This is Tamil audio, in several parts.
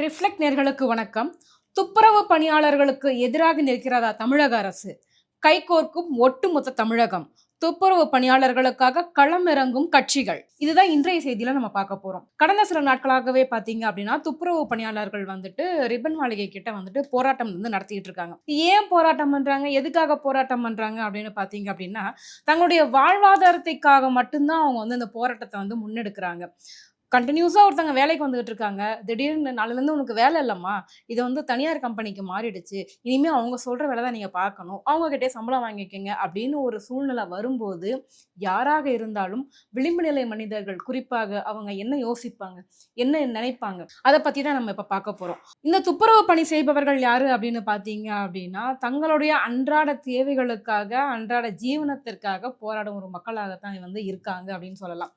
ரிஃப்ளெக்ட் நேர்களுக்கு வணக்கம். துப்புரவு பணியாளர்களுக்கு எதிராக நிற்கிறதா தமிழக அரசு? கைகோர்க்கும் ஒட்டுமொத்த தமிழகம். துப்புரவு பணியாளர்களுக்காக களமிறங்கும் கட்சிகள். இதுதான் இன்றைய செய்தியில நம்ம பார்க்க போறோம். கடந்த சில நாட்களாகவே பாத்தீங்க அப்படின்னா துப்புரவு பணியாளர்கள் வந்துட்டு ரிப்பன் மாளிகை கிட்ட வந்துட்டு போராட்டம் வந்து நடத்திட்டு இருக்காங்க. ஏன் போராட்டம் பண்றாங்க? எதுக்காக போராட்டம் பண்றாங்க அப்படின்னு பாத்தீங்க அப்படின்னா தங்களுடைய வாழ்வாதாரத்தைக்காக மட்டும்தான் அவங்க வந்து இந்த போராட்டத்தை வந்து முன்னெடுக்கிறாங்க. கண்டினியூஸாக ஒருத்தங்க வேலைக்கு வந்துகிட்டு இருக்காங்க. திடீர்னு நாளிலேருந்து உனக்கு வேலை இல்லைம்மா. இது வந்து தனியார் கம்பெனிக்கு மாறிடுச்சு. இனிமேல் அவங்க சொல்கிற வேலை தான் நீங்கள் பார்க்கணும். அவங்கக்கிட்டே சம்பளம் வாங்கிக்கோங்க அப்படின்னு ஒரு சூழ்நிலை வரும்போது யாராக இருந்தாலும் விளிம்பு நிலை மனிதர்கள் குறிப்பாக அவங்க என்ன யோசிப்பாங்க? என்ன நினைப்பாங்க? அதை பற்றி தான் நம்ம இப்போ பார்க்க போகிறோம் இந்த துப்புரவு பணி செய்பவர்கள் யார் அப்படின்னு பார்த்தீங்க அப்படின்னா தங்களுடைய அன்றாட தேவைகளுக்காக அன்றாட ஜீவனத்திற்காக போராடும் ஒரு மக்களாகத்தான் வந்து இருக்காங்க அப்படின்னு சொல்லலாம்.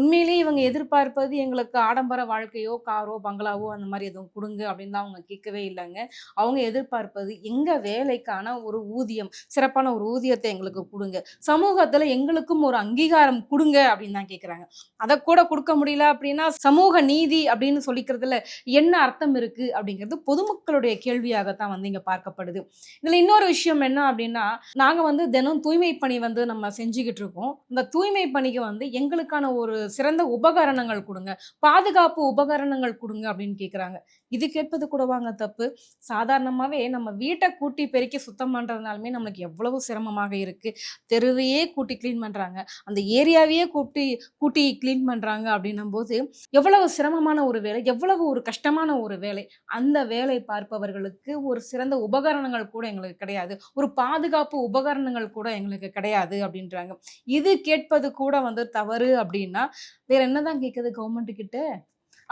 உண்மையிலேயே இவங்க எதிர்பார்ப்பது எங்களுக்கு ஆடம்பர வாழ்க்கையோ காரோ பங்களாவோ அந்த மாதிரி எதுவும் கொடுங்க அப்படின்னு அவங்க கேட்கவே இல்லைங்க. அவங்க எதிர்பார்ப்பது எங்கள் வேலைக்கான ஒரு ஊதியம் சிறப்பான ஒரு ஊதியத்தை எங்களுக்கு கொடுங்க. சமூகத்தில் எங்களுக்கும் ஒரு அங்கீகாரம் கொடுங்க அப்படின்னு தான் கேட்குறாங்க. அதை கூட கொடுக்க முடியல அப்படின்னா சமூக நீதி அப்படின்னு சொல்லிக்கிறதுல என்ன அர்த்தம் இருக்குது அப்படிங்கிறது பொதுமக்களுடைய கேள்வியாகத்தான் வந்து இங்கே பார்க்கப்படுது. இதில் இன்னொரு விஷயம் என்ன அப்படின்னா நாங்கள் வந்து தினம் தூய்மை பணி வந்து நம்ம செஞ்சுக்கிட்டு இருக்கோம். இந்த தூய்மை பணிக்கு வந்து எங்களுக்கான ஒரு சிறந்த உபகரணங்கள் கொடுங்க. பாதுகாப்பு உபகரணங்கள் கொடுங்க அப்படின்னு கேட்குறாங்க இது கேட்பது கூட வாங்க தப்பு. சாதாரணமாகவே நம்ம வீட்டை கூட்டி பெருக்கி சுத்தம் பண்ணுறதுனாலுமே நம்மளுக்கு எவ்வளவு சிரமமாக இருக்குது தெருவையே கூட்டி க்ளீன் பண்ணுறாங்க அந்த ஏரியாவையே கூட்டி கூட்டி க்ளீன் பண்ணுறாங்க அப்படின்னும் போது எவ்வளவு சிரமமான ஒரு வேலை எவ்வளவு ஒரு கஷ்டமான ஒரு வேலை. அந்த வேலை பார்ப்பவர்களுக்கு ஒரு சிறந்த உபகரணங்கள் கூட எங்களுக்கு கிடையாது. ஒரு பாதுகாப்பு உபகரணங்கள் கூட எங்களுக்கு கிடையாது அப்படின்றாங்க. இது கேட்பது கூட வந்து தவறு அப்படின்னா வேற என்னதான் கேட்குது கவர்மெண்ட் கிட்ட?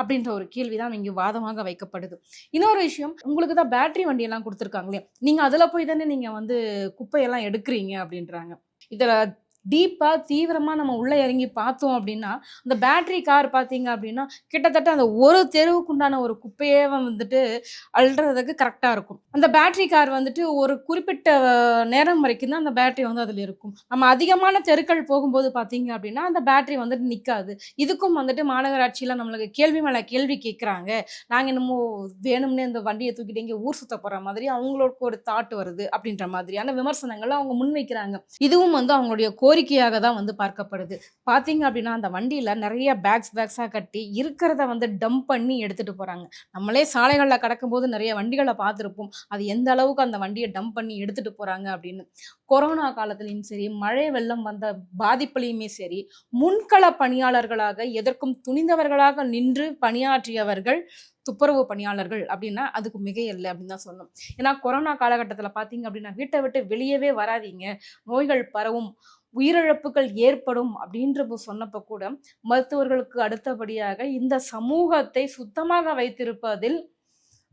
அப்படின்ற ஒரு கேள்வி தான் இங்கே வாதமாக வைக்கப்படுது. இன்னொரு விஷயம் உங்களுக்கு தான் பேட்டரி வண்டியெல்லாம் கொடுத்துருக்காங்களே நீங்கள் அதில் போய் தானே நீங்கள் வந்து குப்பையெல்லாம் எடுக்கிறீங்க அப்படின்றாங்க. இதில் டீப்பாக தீவிரமாக நம்ம உள்ளே இறங்கி பார்த்தோம் அப்படின்னா அந்த பேட்ரி கார் பார்த்தீங்க அப்படின்னா கிட்டத்தட்ட அந்த ஒரு தெருவுக்குண்டான ஒரு குப்பையே வந்துட்டு அழுறதுக்கு கரெக்டாக இருக்கும். அந்த பேட்ரி கார் வந்துட்டு ஒரு குறிப்பிட்ட நேரம் வரைக்கும் தான் அந்த பேட்ரி வந்து அதில் இருக்கும். நம்ம அதிகமான தெருக்கள் போகும்போது பார்த்தீங்க அப்படின்னா அந்த பேட்ரி வந்துட்டு நிற்காது இதுக்கும் வந்துட்டு மாநகராட்சியில் நம்மளுக்கு கேள்வி மேலே கேள்வி கேட்குறாங்க. நாங்கள் என்னமோ வேணும்னே இந்த வண்டியை தூக்கிட்டு இங்கே ஊர் சுத்த போகிற மாதிரி அவங்களுக்கு ஒரு தாட் வருது அப்படின்ற மாதிரியான விமர்சனங்களை அவங்க முன்வைக்கிறாங்க. இதுவும் வந்து அவங்களுடைய கோ கோரிக்கையாக தான் வந்து பார்க்கப்படுது. பார்த்தீங்க அப்படின்னா அந்த வண்டியில் நிறைய பேக்ஸ் பேக்ஸாக கட்டி இருக்கிறத வந்து டம்ப் பண்ணி எடுத்துகிட்டு போகிறாங்க நம்மளே சாலைகளில் கடக்கும்போது நிறைய வண்டிகளை பார்த்துருப்போம். அது எந்த அளவுக்கு அந்த வண்டியை டம்ப் பண்ணி எடுத்துகிட்டு போகிறாங்க அப்படின்னு. கொரோனா காலத்துலேயும் சரி மழை வெள்ளம் வந்த பாதிப்புலையுமே சரி முன்கள பணியாளர்களாக எதற்கும் துணிந்தவர்களாக நின்று பணியாற்றியவர்கள் துப்புரவு பணியாளர்கள் அப்படின்னா அதுக்கு மிகையில்லை அப்படின்னு தான் சொல்லணும். ஏன்னா கொரோனா காலகட்டத்தில் பார்த்தீங்க அப்படின்னா வீட்டை விட்டு வெளியவே வராதீங்க. நோய்கள் பரவும். உயிரிழப்புகள் ஏற்படும் அப்படின்ற சொன்னப்போ கூட மருத்துவர்களுக்கு அடுத்தபடியாக இந்த சமூகத்தை சுத்தமாக வைத்திருப்பதில்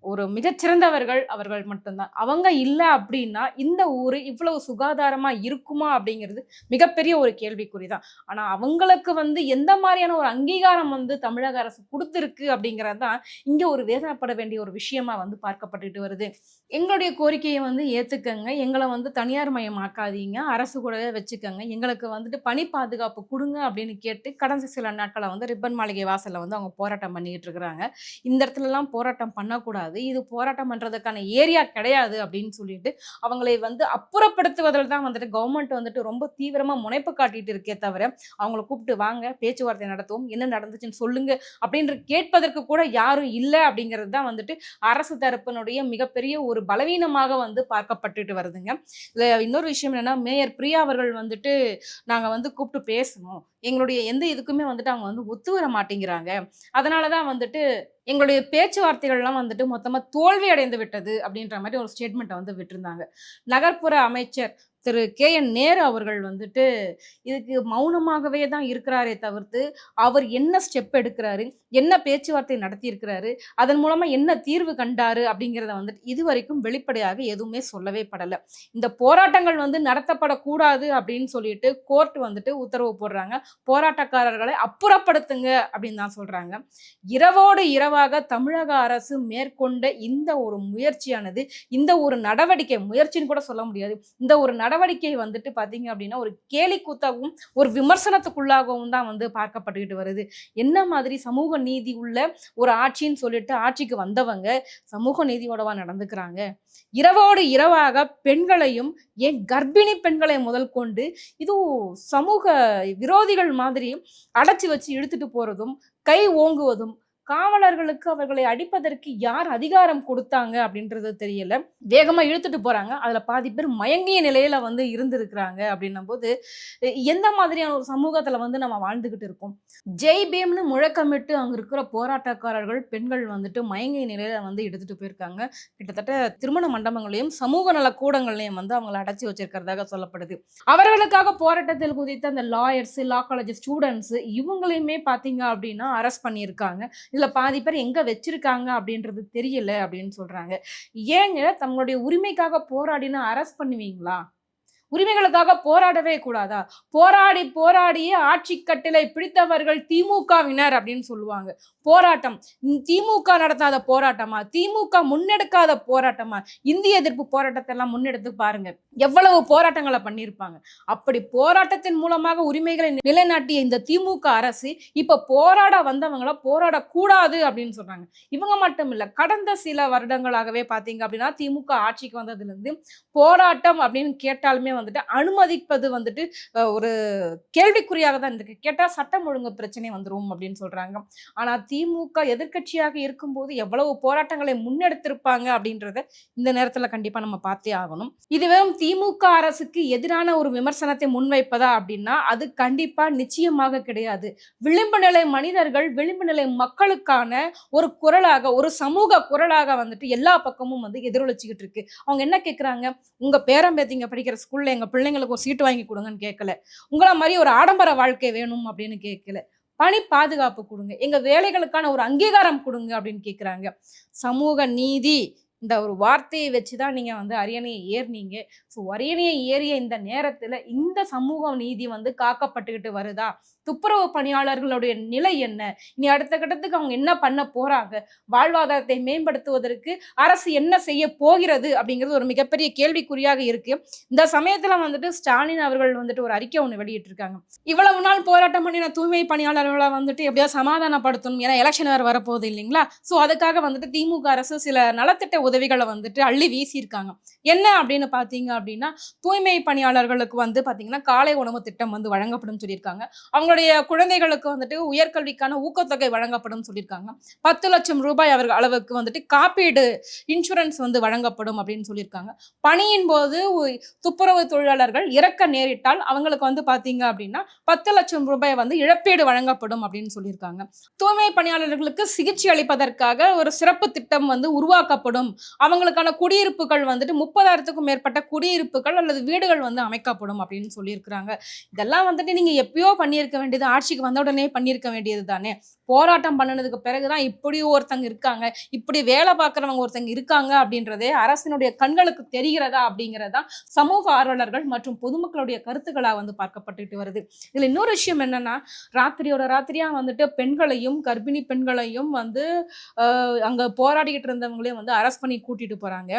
ஒரு மிகச்சிறந்தவர்கள் அவர்கள் மட்டும்தான். அவங்க இல்லை அப்படின்னா இந்த ஊர் இவ்வளவு சுகாதாரமாக இருக்குமா அப்படிங்கிறது மிகப்பெரிய ஒரு கேள்விக்குறி தான் ஆனால் அவங்களுக்கு வந்து எந்த மாதிரியான ஒரு அங்கீகாரம் வந்து தமிழக அரசு கொடுத்துருக்கு அப்படிங்கிறது தான் இங்கே ஒரு வேதனைப்பட வேண்டிய ஒரு விஷயமா வந்து பார்க்கப்பட்டுட்டு வருது. எங்களுடைய கோரிக்கையை வந்து ஏற்றுக்கங்க எங்களை வந்து தனியார் மயமாக்காதீங்க. அரசு கூடவே வச்சுக்கோங்க. எங்களுக்கு வந்துட்டு பணி பாதுகாப்பு கொடுங்க அப்படின்னு கேட்டு கடந்த சில நாட்களை வந்து ரிப்பன் மாளிகை வாசலில் வந்து அவங்க போராட்டம் பண்ணிக்கிட்டு இருக்கிறாங்க. இந்த இடத்துலலாம் போராட்டம் பண்ணக்கூடாது. இது போராட்டம் பண்ணுறதுக்கான ஏரியா கிடையாது அப்படின்னு சொல்லிட்டு அவங்களை வந்து அப்புறப்படுத்துவதில் தான் வந்துட்டு கவர்மெண்ட் வந்துட்டு ரொம்ப தீவிரமாக முனைப்பு காட்டிட்டு இருக்கே தவிர அவங்கள கூப்பிட்டு வாங்க பேச்சுவார்த்தை நடத்துவோம் என்ன நடந்துச்சுன்னு சொல்லுங்க அப்படின்ற கேட்பதற்கு கூட யாரும் இல்லை அப்படிங்கிறது தான் வந்துட்டு அரசு தரப்பினுடைய மிகப்பெரிய ஒரு பலவீனமாக வந்து பார்க்கப்பட்டுட்டு வருதுங்க. இதில் இன்னொரு விஷயம் என்னன்னா மேயர் பிரியா அவர்கள் வந்துட்டு நாங்கள் வந்து கூப்பிட்டு பேசணும். எங்களுடைய எந்த இதுக்குமே வந்துட்டு அவங்க வந்து ஒத்து வர மாட்டேங்கிறாங்க. அதனால தான் வந்துட்டு எங்களுடைய பேச்சுவார்த்தைகள்லாம் வந்துட்டு மொத்தமாக தோல்வி அடைந்து விட்டது அப்படின்ற மாதிரி ஒரு ஸ்டேட்மெண்ட்டை வந்து விட்டுருந்தாங்க. நகர்ப்புற அமைச்சர் திரு. கே. என். நேரு அவர்கள் வந்துட்டு இதுக்கு மௌனமாகவே தான் இருக்கிறாரே தவிர்த்து அவர் என்ன ஸ்டெப் எடுக்கிறாரு என்ன பேச்சுவார்த்தை நடத்தியிருக்கிறாரு அதன் மூலமாக என்ன தீர்வு கண்டாரு அப்படிங்கிறத வந்துட்டு இது வரைக்கும் வெளிப்படையாக எதுவுமே சொல்லவே படலை. இந்த போராட்டங்கள் வந்து நடத்தப்படக்கூடாது அப்படின்னு சொல்லிட்டு கோர்ட் வந்துட்டு உத்தரவு போடுறாங்க. போராட்டக்காரர்களை அப்புறப்படுத்துங்க அப்படின்னு தான் சொல்கிறாங்க இரவோடு இரவாக தமிழக அரசு மேற்கொண்ட இந்த ஒரு முயற்சியானது இந்த ஒரு நடவடிக்கை முயற்சின்னு கூட சொல்ல முடியாது. இந்த ஒரு நடவடிக்கை நடவடிக்கை வந்துட்டு பார்த்தீங்க அப்படின்னா ஒரு கேலி கூத்தாகவும் ஒரு விமர்சனத்துக்குள்ளாகவும் தான் வந்து பார்க்கப்பட்டுக்கிட்டு வருது. என்ன மாதிரி சமூக நீதி உள்ள ஒரு ஆட்சின்னு சொல்லிட்டு ஆட்சிக்கு வந்தவங்க சமூக நீதியோடவா நடந்துக்கிறாங்க? இரவோடு இரவாக பெண்களையும் ஏன் கர்ப்பிணி பெண்களை முதல் கொண்டு இது சமூக விரோதிகள் மாதிரி அடைச்சி வச்சு இழுத்துட்டு போறதும் கை ஓங்குவதும் காவலர்களுக்கு அவர்களை அடிப்பதற்கு யார் அதிகாரம் கொடுத்தாங்க அப்படின்றது தெரியல. வேகமா இழுத்துட்டு போறாங்க. அதுல பாதி பேர் மயங்கிய நிலையில வந்து இருந்திருக்கிறாங்க அப்படின்னும் போது எந்த மாதிரியான ஒரு சமூகத்துல வந்து நம்ம வாழ்ந்துகிட்டு இருக்கோம்? ஜெய் பீம்னு முழக்கமிட்டு அங்க இருக்கிற போராட்டக்காரர்கள் பெண்கள் வந்துட்டு மயங்கிய நிலையில வந்து எடுத்துட்டு போயிருக்காங்க. கிட்டத்தட்ட திருமண மண்டபங்களையும் சமூக நல கூடங்களையும் வந்து அவங்களை அடைச்சி வச்சிருக்கிறதாக சொல்லப்படுது. அவர்களுக்காக போராட்டத்தில் குதித்த அந்த லாயர்ஸ் லா காலேஜ் ஸ்டூடெண்ட்ஸ் இவங்களையுமே பார்த்தீங்க அப்படின்னா அரெஸ்ட் பண்ணியிருக்காங்க. இதில் பாதி பேர் எங்கே வச்சிருக்காங்க அப்படின்றது தெரியல அப்படின்னு சொல்கிறாங்க ஏங்க தங்களுடைய உரிமைக்காக போராடினா அரெஸ்ட் பண்ணுவீங்களா? உரிமைகளுக்காக போராடவே கூடாதா? போராடி போராடியே ஆட்சி கட்டிலை பிடித்தவர்கள் திமுகவினர் அப்படின்னு சொல்லுவாங்க. போராட்டம். திமுக நடத்தாத போராட்டமா? திமுக முன்னெடுக்காத போராட்டமா? இந்திய எதிர்ப்பு போராட்டத்தை எல்லாம் முன்னெடுத்து பாருங்க. எவ்வளவு போராட்டங்களை பண்ணியிருப்பாங்க. அப்படி போராட்டத்தின் மூலமாக உரிமைகளை நிலைநாட்டிய இந்த திமுக அரசு இப்போ போராட வந்தவங்கள போராடக்கூடாது அப்படின்னு சொல்றாங்க. இவங்க மட்டும் இல்லை கடந்த சில வருடங்களாகவே பார்த்தீங்க அப்படின்னா திமுக ஆட்சிக்கு வந்ததுல இருந்து போராட்டம் அப்படின்னு கேட்டாலுமே வந்துட்டு அனுமதிப்பது வந்துட்டு ஒரு கேள்விக்குறியாக தான் இருக்கு. கேட்டால் சட்டம் ஒழுங்கு பிரச்சனை வந்துரும் அப்படின்னு சொல்றாங்க. ஆனா திமுக எதிர்க்கட்சியாக இருக்கும்போது எவ்வளவு போராட்டங்களை முன்னெடுத்திருப்பாங்க அப்படின்றத இந்த நேரத்தில் கண்டிப்பா நம்ம பார்த்தே ஆகணும். இது வெறும் திமுக அரசுக்கு எதிரான ஒரு விமர்சனத்தை முன்வைப்பதா அப்படின்னா அது கண்டிப்பா நிச்சயமாக கிடையாது. விளிம்பு நிலை மனிதர்கள் விளிம்பு நிலை மக்களுக்கான ஒரு குரலாக ஒரு சமூக குரலாக வந்துட்டு எல்லா பக்கமும் வந்து எதிரொலிச்சுக்கிட்டு இருக்கு. அவங்க என்ன கேட்குறாங்க உங்க பேரம்பேத்திங்க படிக்கிற ஸ்கூல்ல எங்க பிள்ளைங்களுக்கு ஒரு சீட்டு வாங்கி கொடுங்கன்னு கேட்கல உங்களை மாதிரி ஒரு ஆடம்பர வாழ்க்கை வேணும் அப்படின்னு கேட்கல பணி பாதுகாப்பு கொடுங்க. எங்க வேலைகளுக்கான ஒரு அங்கீகாரம் கொடுங்க அப்படின்னு கேட்குறாங்க சமூக நீதி இந்த ஒரு வார்த்தையை வச்சு தான் நீங்கள் வந்து அரியணையை ஏறினீங்க. ஸோ அரியணையை ஏறிய இந்த நேரத்தில் இந்த சமூக நீதி வந்து காக்கப்பட்டுக்கிட்டு வருதா? துப்புரவு பணியாளர்களுடைய நிலை என்ன? இனி அடுத்த கட்டத்துக்கு அவங்க என்ன பண்ண போகிறாங்க வாழ்வாதாரத்தை மேம்படுத்துவதற்கு அரசு என்ன செய்ய போகிறது? அப்படிங்கிறது ஒரு மிகப்பெரிய கேள்விக்குறியாக இருக்கு. இந்த சமயத்தில் வந்துட்டு ஸ்டாலின் அவர்கள் வந்துட்டு ஒரு அறிக்கை ஒன்று வெளியிட்டிருக்காங்க. இவ்வளவு நாள் போராட்டம் பண்ணின தூய்மை பணியாளர்களை வந்துட்டு எப்படியாவது சமாதானப்படுத்தணும்? ஏன்னா எலெக்ஷன் வேறு வரப்போகுது இல்லைங்களா? ஸோ அதுக்காக வந்துட்டு திமுக அரசு சில நலத்திட்ட உதவிகளை வந்துட்டு அள்ளி வீசியிருக்காங்க. என்ன அப்படின்னு பார்த்தீங்க அப்படின்னா தூய்மை பணியாளர்களுக்கு வந்து பார்த்தீங்கன்னா காலை உணவு திட்டம் வந்து வழங்கப்படும் சொல்லியிருக்காங்க. அவங்களுடைய குழந்தைகளுக்கு வந்துட்டு உயர்கல்விக்கான ஊக்கத்தொகை வழங்கப்படும் சொல்லியிருக்காங்க. பத்து லட்சம் ரூபாய் அவர்கள் அளவுக்கு வந்துட்டு காப்பீடு இன்சூரன்ஸ் வந்து வழங்கப்படும் அப்படின்னு சொல்லியிருக்காங்க. பணியின் போது துப்புரவு தொழிலாளர்கள் இறக்க நேரிட்டால் அவங்களுக்கு வந்து பார்த்தீங்க அப்படின்னா பத்து லட்சம் ரூபாய் வந்து இழப்பீடு வழங்கப்படும் அப்படின்னு சொல்லியிருக்காங்க. தூய்மை பணியாளர்களுக்கு சிகிச்சை அளிப்பதற்காக ஒரு சிறப்பு திட்டம் வந்து உருவாக்கப்படும் அவங்களுக்கான குடியிருப்புகள் வந்துட்டு முப்பதாயிரத்துக்கும் மேற்பட்ட குடியிருப்புகள் அல்லது வீடுகள் வந்து அமைக்கப்படும் அப்படின்னு சொல்லியிருக்கிறாங்க. இதெல்லாம் வந்துட்டு நீங்க எப்பயோ பண்ணியிருக்க வேண்டியது ஆட்சிக்கு வந்த உடனே பண்ணியிருக்க வேண்டியது தானே. போராட்டம் பண்ணினதுக்கு பிறகுதான் இப்படி ஒருத்தங்க இருக்காங்க இப்படி வேலை பார்க்குறவங்க ஒருத்தங்க இருக்காங்க அப்படின்றதே அரசினுடைய கண்களுக்கு தெரிகிறதா அப்படிங்கிறதா சமூக ஆர்வலர்கள் மற்றும் பொதுமக்களுடைய கருத்துக்களாக வந்து பார்க்கப்பட்டுட்டு வருது. இதில் இன்னொரு விஷயம் என்னன்னா ராத்திரியோட ராத்திரியாக வந்துட்டு பெண்களையும் கர்ப்பிணி பெண்களையும் வந்து அங்கே போராடிக்கிட்டு இருந்தவங்களையும் வந்து அரெஸ்ட் பண்ணி கூட்டிட்டு போகிறாங்க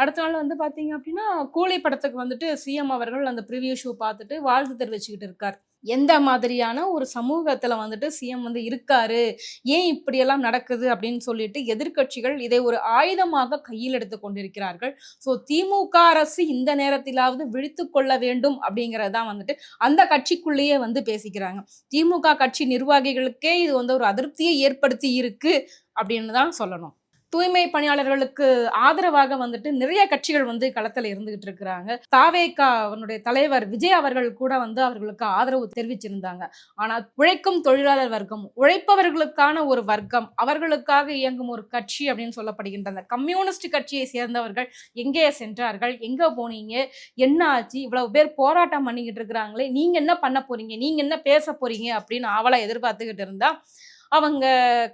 அடுத்த நாள் வந்து பார்த்தீங்க அப்படின்னா கூலி படத்துக்கு வந்துட்டு சிஎம் அவர்கள் அந்த ப்ரிவியூ ஷோ பார்த்துட்டு வாழ்த்து தெரிவிச்சுக்கிட்டு இருக்கார். எந்த மாதிரியான ஒரு சமூகத்தில் வந்துட்டு சிஎம் வந்து இருக்காரு? ஏன் இப்படியெல்லாம் நடக்குது? அப்படின்னு சொல்லிட்டு எதிர்க்கட்சிகள் இதை ஒரு ஆயுதமாக கையில் எடுத்து கொண்டிருக்கிறார்கள். ஸோ திமுக அரசு இந்த நேரத்திலாவது விழித்து கொள்ள வேண்டும் அப்படிங்கறதுதான் வந்துட்டு அந்த கட்சிக்குள்ளேயே வந்து பேசிக்கிறாங்க. திமுக கட்சி நிர்வாகிகளுக்கே இது வந்து ஒரு அதிருப்தியை ஏற்படுத்தி இருக்கு அப்படின்னு தான் சொல்லணும். தூய்மை பணியாளர்களுக்கு ஆதரவாக வந்துட்டு நிறைய கட்சிகள் வந்து களத்தில் இருந்துகிட்டு இருக்கிறாங்க. தாவேகா அவனுடைய தலைவர் விஜய் அவர்கள் கூட வந்து அவர்களுக்கு ஆதரவு தெரிவிச்சிருந்தாங்க. ஆனால் உழைக்கும் தொழிலாளர் வர்க்கம் உழைப்பவர்களுக்கான ஒரு வர்க்கம் அவர்களுக்காக இயங்கும் ஒரு கட்சி அப்படின்னு சொல்லப்படுகின்ற அந்த கம்யூனிஸ்ட் கட்சியை சேர்ந்தவர்கள் எங்கே சென்றார்கள் எங்கே போனீங்க என்ன ஆச்சு இவ்வளவு பேர் போராட்டம் பண்ணிக்கிட்டு இருக்கிறாங்களே நீங்க என்ன பண்ண போறீங்க நீங்க என்ன பேச போறீங்க அப்படின்னு அவளை எதிர்பார்த்துக்கிட்டு இருந்தா அவங்க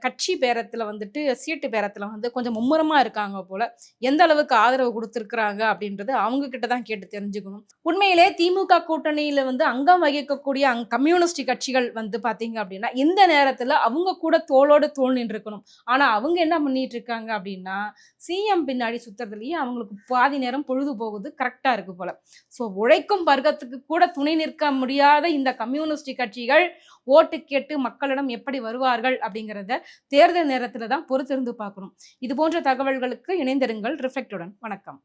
கட்சி பேரத்தில் வந்துட்டு சீட்டு பேரத்தில் வந்து கொஞ்சம் மும்முரமாக இருக்காங்க போல். எந்த அளவுக்கு ஆதரவு கொடுத்துருக்குறாங்க அப்படின்றது அவங்க கிட்ட தான் கேட்டு தெரிஞ்சுக்கணும். உண்மையிலே திமுக கூட்டணியில் வந்து அங்கம் வகிக்கக்கூடிய அங் கம்யூனிஸ்ட் கட்சிகள் வந்து பார்த்தீங்க அப்படின்னா இந்த நேரத்தில் அவங்க கூட தோளோடு தோல் நின்றுக்கணும். ஆனால் அவங்க என்ன பண்ணிட்டு இருக்காங்க அப்படின்னா சிஎம் பின்னாடி சுற்றுறதுலேயே அவங்களுக்கு பாதி நேரம் பொழுது போகுது கரெக்டாக இருக்குது போல். ஸோ உழைக்கும் வர்க்கத்துக்கு கூட துணை நிற்க முடியாத இந்த கம்யூனிஸ்ட் கட்சிகள் ஓட்டு கேட்டு மக்களிடம் எப்படி வருவார்கள் அப்படிங்கிறத தேர்தல் நேரத்தில் தான் பொறுத்திருந்து பார்க்கணும். இது போன்ற தகவல்களுக்கு இணைந்திருங்கள். ரிஃப்ளெக்டுடன் வணக்கம்.